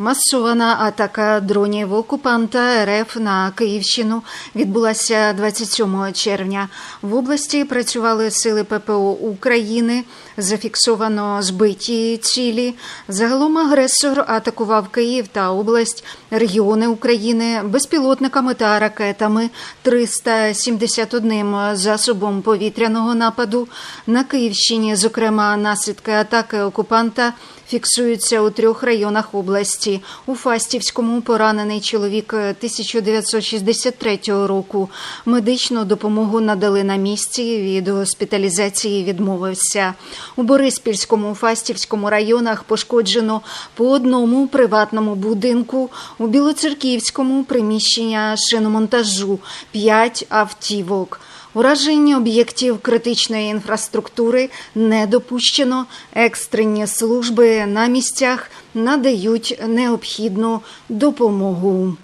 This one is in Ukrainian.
Масована атака дронів окупанта РФ на Київщину відбулася 27 червня. В області працювали сили ППО України. Зафіксовано збиті цілі. Загалом агресор атакував Київ та область, регіони України безпілотниками та ракетами, 371 засобом повітряного нападу. На Київщині, зокрема, наслідки атаки окупанта фіксуються у трьох районах області. У Фастівському поранений чоловік 1963 року. Медичну допомогу надали на місці. Від госпіталізації відмовився. У Бориспільському, Фастівському районах пошкоджено по одному приватному будинку. У Білоцерківському приміщення шиномонтажу, п'ять автівок. Ураження об'єктів критичної інфраструктури не допущено. Екстрені служби на місцях надають необхідну допомогу.